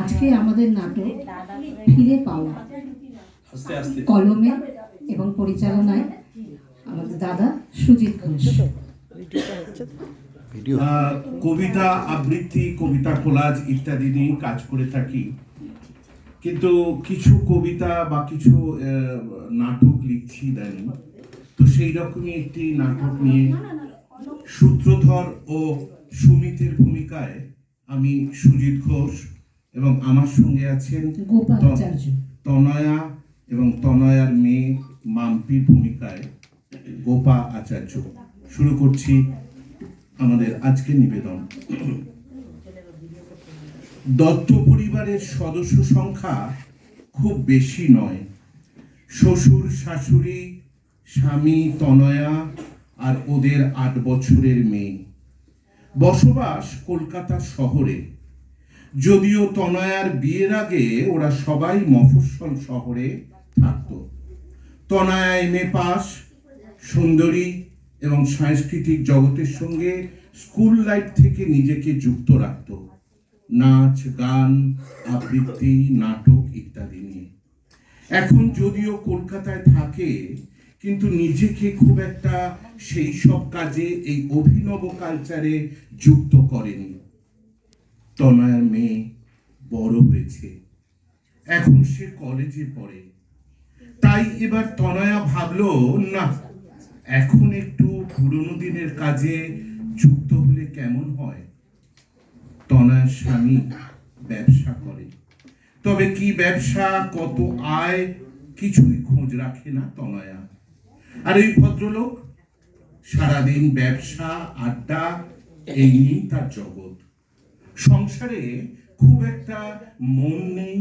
আজকে আমাদের নাটক ফিরে পাওয়া। কলমে এবং পরিচালনায় আমাদের দাদা সুজিত ঘোষ। কবিতা আবৃত্তি কবিতা কোলাজ ইত্যাদি নিয়ে কাজ করে থাকি। কিন্তু কিছু কবিতা বা কিছু নাটক লিখছি ইদানিং তো সেই রকমই একটি নাটক নিয়ে সূত্রধর ও সুমিতের ভূমিকায় আমি সুজিত ঘোষ এবং আমার সঙ্গে আছেন গোপালাচার্য তনয়া এবং তনয়ার মেয়ে মাম্পির ভূমিকায় গোপা আচার্য। শুরু করছি আমাদের আজকের নিবেদন। দত্ত পরিবারের সদস্য সংখ্যা খুব বেশি নয়। শ্বশুর শাশুড়ি স্বামী তনয়া আর ওদের আট বছরের মেয়ে। বসবাস কলকাতা শহরে। যদিও তনয়ার বিয়ের আগে ওরা সবাই মফস্বল শহরে থাকত। তনয়া এম পাস, সুন্দরী এবং সাংস্কৃতিক জগতের সঙ্গে স্কুল লাইফ থেকে নিজেকে যুক্ত রাখত। নাচ, গান, আবৃত্তি, নাটক ইত্যাদি নিয়ে। এখন যদিও কলকাতায় থাকে, কিন্তু নিজেকে খুব একটা সেই সব কাজে, এই অভিনব কালচারে যুক্ত করেনি। তনয়ার মেয়ে বড় হয়েছে। এখন সে কলেজে পড়ে। তাই এবার তনয়া ভাবলো, না, এখন একটু পুরনো দিনের কাজে যুক্ত হলে কেমন হয়? তনয়ার স্বামী ব্যবসা করে। তবে কি ব্যবসা, কত আয়, কিছুই খোঁজ রাখে না তনয়া। আর এই ভদ্রলোক সারাদিন ব্যবসা, আড্ডা, এই নিয়েই তার জগৎ। সংসারে খুব একটা মন নেই,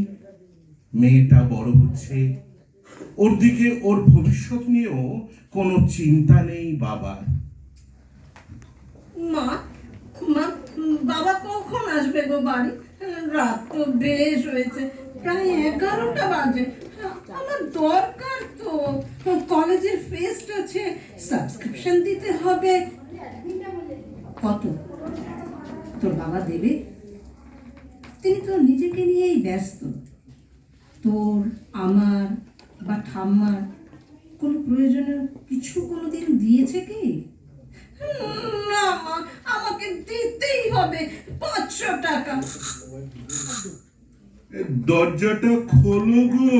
মেয়েটা বড় হচ্ছে। ওর দিকে ওর ভবিষ্যৎ নিয়েও কোনো চিন্তা নেই বাবার মা মা, বাবা কখন আসবে গো বাড়ি? রাত তো বেশ হয়েছে, প্রায় এগারোটা বাজে। আমার দরকার তো। কলেজের ফেস্ট আছে, সাবস্ক্রিপশন দিতে হবে। কত? তোর বাবা দেবে? তিনি তো নিজেকে নিয়েই ব্যস্ত। তোর আমার বা ঠাম্মার কোনো প্রয়োজনে কিছু কোনো দিন দিয়েছে কি? না মা আমাকে দিতেই হবে। পাঁচশো টাকা। দরজাটা খোলো গো।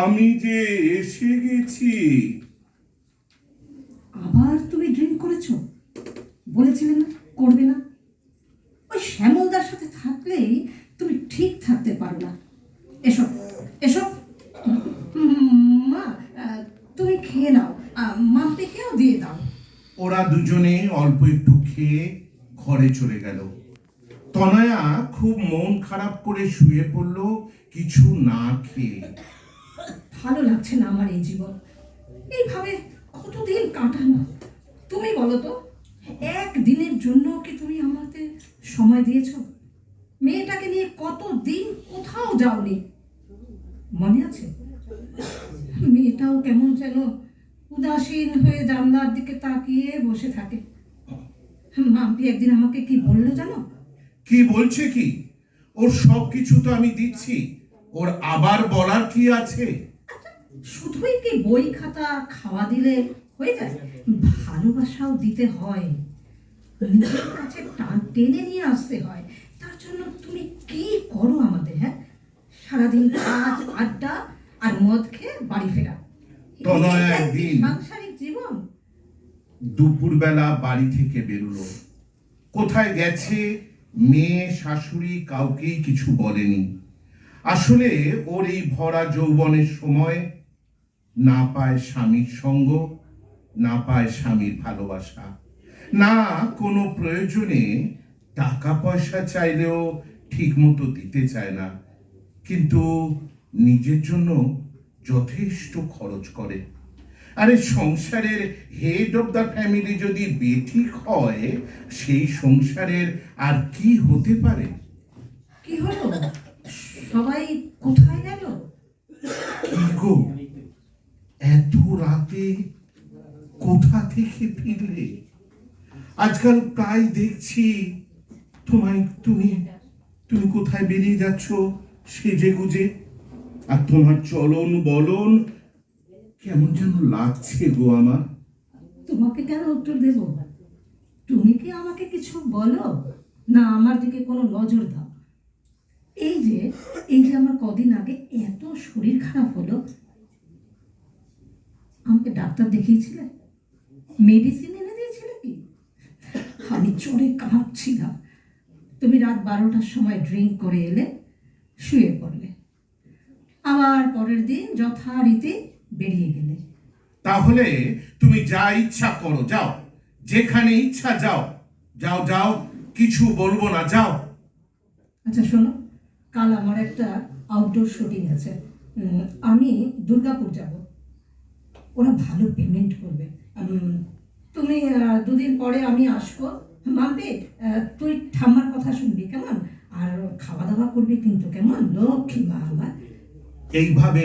আমি যে এসে গেছি। আবার তুমি ড্রিঙ্ক করেছ? বলেছিলে না? করবে না। ওই শ্যামলদার সাথে থাকলেই তুমি ঠিক থাকতে পারো না। এসব এসব মা তুমি খেয়ে নাও। আহ, খেয়েও দিয়ে দাও। ওরা দুজনে অল্প একটু খেয়ে ঘরে চলে গেল। তনয়া খুব মন খারাপ করে শুয়ে পড়ল কিছু না খেয়ে। ভালো লাগছে না আমার এই জীবন। এইভাবে কতদিন কাটানো? তুমি বলো তো। একদিনের জন্য কি তুমি আমাকে সময় দিয়েছ? মেয়েটাকে নিয়ে কত দিন কোথাও যাওনি। মনে আছে? মেয়েটাও কেমন যেন উদাসীন হয়ে জানলার দিকে তাকিয়ে বসে থাকে। মাম্পি একদিন আমাকে কি বলল জানো? কি বলছে কি? ওর সব কিছু তো আমি দিচ্ছি। ওর আবার বলার কি আছে? শুধুই কি বই খাতা খাওয়া দিলে হয়ে যায়? ভালোবাসাও দিতে হয়। নিজের কাছে টান- টেনে নিয়ে আসতে হয়। তার জন্য তুমি কি করো আমাদের হ্যাঁ? সারাদিন কাজ আড্ডা আর মদ খেয়ে বাড়ি ফেরা। একদিন- সাংসারিক জীবন? দুপুরবেলা বাড়ি থেকে বেরোলো। কোথায় গেছে মেয়ে শাশুড়ি কাউকেই কিছু বলেনি। আসলে ওর এই ভরা যৌবনের সময় না পায় স্বামীর সঙ্গ না পায় স্বামীর ভালোবাসা। না কোনো প্রয়োজনে টাকা পয়সা চাইলেও ঠিক মতো দিতে চায় না। কিন্তু নিজের জন্য যথেষ্ট খরচ করে। আরে সংসারের হেড অফ দ্য ফ্যামিলি যদি বেঠিক হয় সেই সংসারের আর কি হতে পারে? কি হলো? সবাই কোথায় গেল? কি গো? এত রাতে কোথা থেকে ফিরলে? আজকাল প্রায় দেখছি তোমায় তুমি তুমি কোথায় বেরিয়ে যাচ্ছ, সেজে গুজে। আর তোমার চলন বলন কেমন যেন লাগছে গো আমার। তোমাকে কেন উত্তর দেব? তুমি কি আমাকে কিছু বলো? না, আমার দিকে কোনো নজর দাও। এই যে এই যে আমার কদিন আগে এত শরীর খারাপ হলো। আমাকে ডাক্তার দেখিয়েছিলে? মেডিসিন আমি চড়ে কাঁপছিলাম। তুমি রাত বারোটার সময় ড্রিঙ্ক করে এলে শুয়ে পড়লে। আবার পরের দিন যথারীতি বেরিয়ে গেলে। তাহলে তুমি যা ইচ্ছা করো যাও। যেখানে ইচ্ছা যাও। যাও যাও কিছু বলব না যাও। আচ্ছা শোনো কাল আমার একটা আউটডোর শুটিং আছে। আমি দুর্গাপুর যাব। ওরা ভালো পেমেন্ট করবে। তুমি দুদিন পরে আমি আসব। মাম্পি তুই ঠাম্মার কথা শুনবি, কেমন? আর খাওয়া দাওয়া করবি কিন্তু, কেমন? লক্ষ্মী মা আমার এইভাবে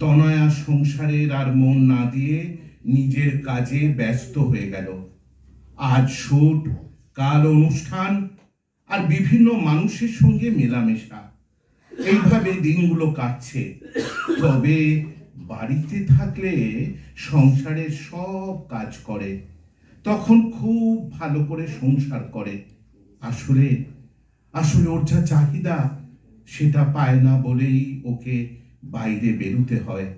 তনয়া সংসারের আর মন না দিয়ে নিজের কাজে ব্যস্ত হয়ে গেল। আজ শুট কাল অনুষ্ঠান, আর বিভিন্ন মানুষের সঙ্গে মেলামেশা। এইভাবে দিনগুলো কাটছে। তবে বাড়িতে থাকলে সংসারের সব কাজ করে। তখন খুব ভালো করে সংসার করে। আসলে আসলে ওর যা চাহিদা সেটা পায় না বলেই ওকে বাইরে বেরুতে হয়।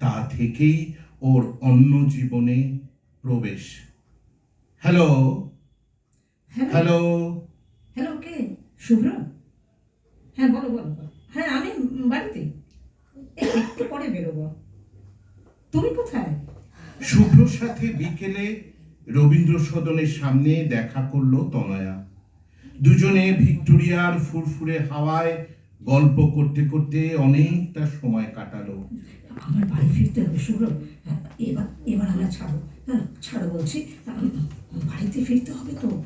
তা থেকেই ওর অন্য জীবনে প্রবেশ। হ্যালো? হ্যালো? হ্যালো? কে? শুভ্র? হ্যাঁ বলো বলো বলো। হ্যাঁ আমি বাড়িতে। একটু পরে বেরোবো। তুমি কোথায়? শুভ্রর সাথে বিকেলে রবীন্দ্র সদনের সামনে দেখা করল তনয়া। দুজনে ভিক্টোরিয়ার ফুরফুরে হাওয়ায় গল্প করতে করতে অনেকটা সময় কাটালো। আমার বাড়ি ফিরতে হবে শুভ্র। এবার এবার আমরা ছাড়ো। হ্যাঁ ছাড়ো বলছি। বাড়িতে ফিরতে হবে তো?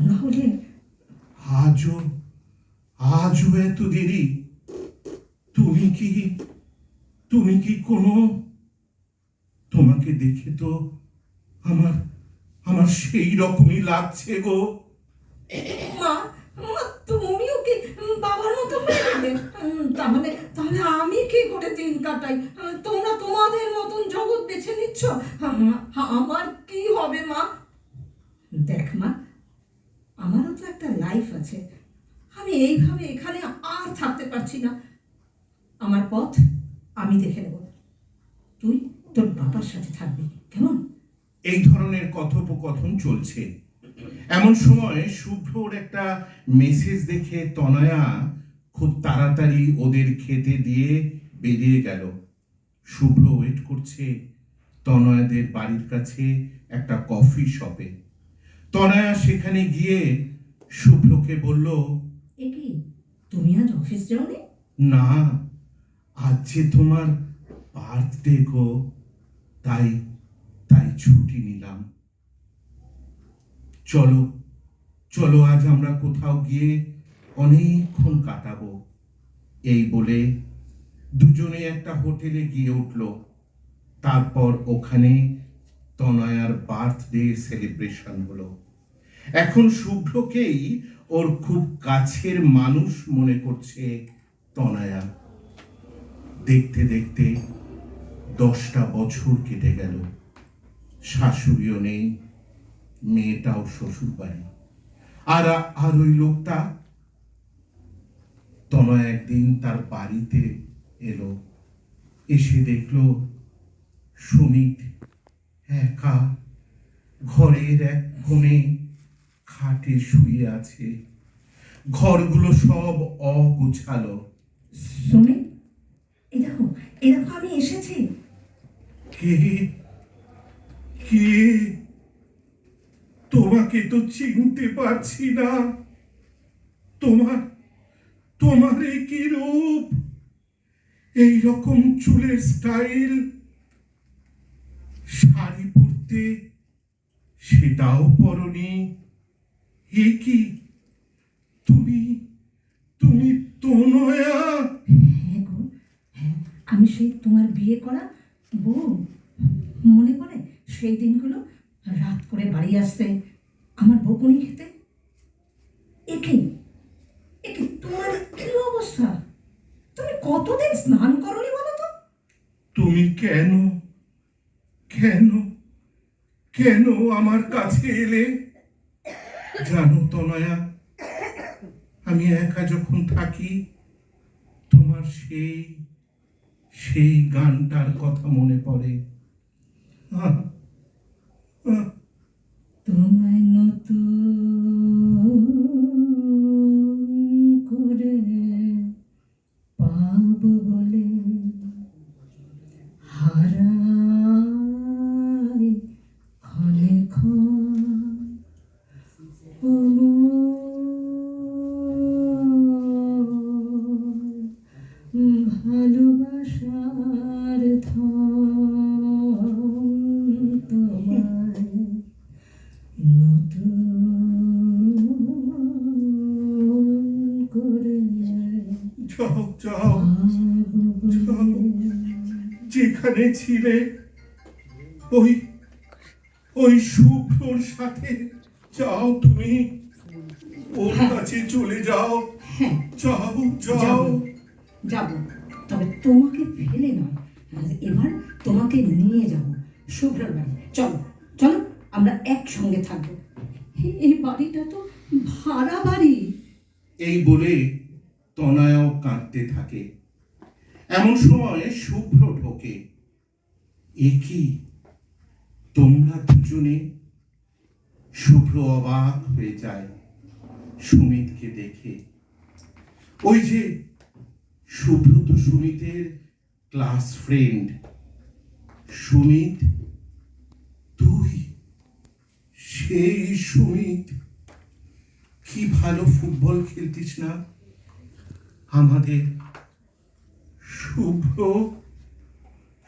না হলে আজও আজও এত দেরি? তুমি কি তুমি কি কোনো তোমাকে দেখে তো আমার আমার সেই রকমই লাগছে গো। মা মা তুমিও কি উম, বাবার মতো হয়ে তাহলে তাহলে আমি কি করে দিন কাটাই? তোমরা তোমাদের মতন জগৎ বেছে নিচ্ছ? আমার কি হবে মা? দেখ মা আমারও তো একটা লাইফ আছে। আমি এইভাবে এখানে আর থাকতে পারছি না। আমার পথ আমি দেখে নেব। তুই তোর বাবার সাথে থাকবি কেমন? এই ধরনের কথোপকথন চলছে। এমন সময় শুভ্রর একটা মেসেজ দেখে তনয়া খুব তাড়াতাড়ি ওদের খেতে দিয়ে বেরিয়ে গেল। শুভ্র ওয়েট করছে তনয়াদের বাড়ির কাছে একটা কফি শপে তনয়া সেখানে গিয়ে শুভ্রকে বলল এ কি তুমি আজ অফিস যাওনি? না আজ যে তোমার বার্থডে গো তাই তাই ছুটি নিলাম। চলো চলো, আজ আমরা কোথাও গিয়ে অনেকক্ষণ কাটাবো। এই বলে দুজনে একটা হোটেলে গিয়ে উঠল। তারপর ওখানে তনয়ার বার্থডে সেলিব্রেশন হলো। এখন শুভ্রকেই ওর খুব কাছের মানুষ মনে করছে তনয়া দেখতে দেখতে দশটা বছর কেটে গেল। শাশুড়িও নেই মেয়েটাও শ্বশুর বাড়ি। আর আর ওই লোকটা তনয়া একদিন তার বাড়িতে এলো এসে দেখল সুমিত একা ঘরের এক কোণে খাটে শুয়ে আছে। ঘরগুলো সব অগুছালো। সুমি এই দেখো এই দেখো আমি এসেছি। কে? তোমাকে তো চিনতে পারছি না। তোমার তোমার এই কি রূপ? এই রকম চুলের স্টাইল। শাড়ি পরতে সেটাও পরনি। এ কি? তুমি তুমি তনয়া হ্যাঁ হ্যাঁ আমি সেই তোমার বিয়ে করা বউ? মনে সেই দিনগুলো রাত করে বাড়ি আসতে আমার বকুনি খেতে। একে একে তোমার কি অবস্থা? তুমি কতদিন স্নান করনি বলো তো? তুমি কেন কেন কেন আমার কাছে এলে? জানো তনয়া আমি একা যখন থাকি তোমার সেই সেই গানটার কথা মনে পড়ে। আহ, তোমায় নতুন করে পাব বলে হারাই যাও যাও যেখানে ছিলে ওই ওই শুভ্রর সাথে যাও তুমি। ওর কাছে চলে যাও। হ্যাঁ। যাও যাও। যাও যাব। তবে তোমাকে ফেলে নয় এবার তোমাকে নিয়ে যাব শুভ্রার বাড়ি। চলো চলো আমরা একসঙ্গে থাকব। এই বাড়িটা তো ভাড়া বাড়ি। এই বলে তনয়াও কাঁদতে থাকে। এমন সময় শুভ্র ঢোকে। এ কি? তোমরা দুজনে? শুভ্র অবাক হয়ে যায় সুমিতকে দেখে। ওই যে, শুভ্র তো সুমিতের ক্লাস ফ্রেন্ড। সুমিত? তুই? সেই সুমিত? কি ভালো ফুটবল খেলতিস না? আমাদের শুভ্র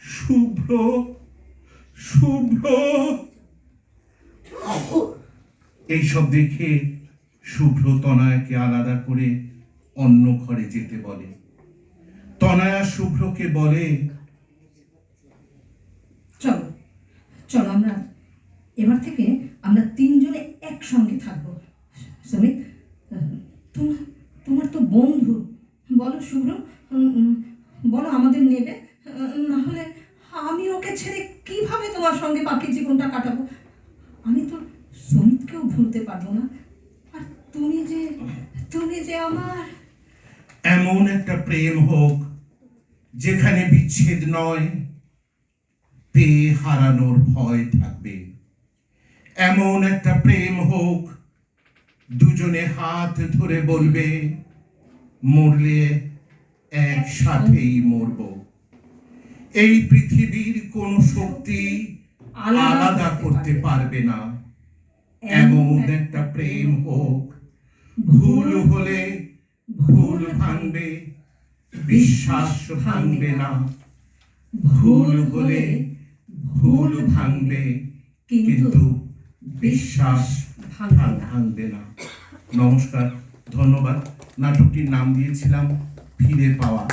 শুভ্র শুভ্র। এইসব দেখে শুভ্র তনয়াকে আলাদা করে অন্য ঘরে যেতে বলে। তনয়া শুভ্রকে বলে, চলো চলো আমরা এবার থেকে আমরা তিনজনে একসঙ্গে থাকব। সুমিত তোমার তোমার তো বন্ধু। বলো শুভ্র বলো আমাদের নেবে। না হলে আমি ওকে ছেড়ে কীভাবে তোমার সঙ্গে বাকি জীবনটা কাটাবো? আমি তো সুমিতকেও ভুলতে পারব না। আর তুমি যে তুমি যে আমার এমন একটা প্রেম হোক যেখানে বিচ্ছেদ নয় পেয়ে হারানোর ভয় থাকবে। এমন একটা প্রেম হোক দুজনে হাত ধরে বলবে মরলে একসাথেই মরব। এই পৃথিবীর কোন শক্তি আলাদা করতে পারবে না। এমন একটা প্রেম হোক। ভুল হলে ভুল ভাঙবে বিশ্বাস ভাঙবে না। ভুল হলে ভুল ভাঙবে কিন্তু বিশ্বাস ভাঙবে না। ভাঙবে না। নমস্কার ধন্যবাদ। নাটকটির নাম দিয়েছিলাম ফিরে পাওয়া।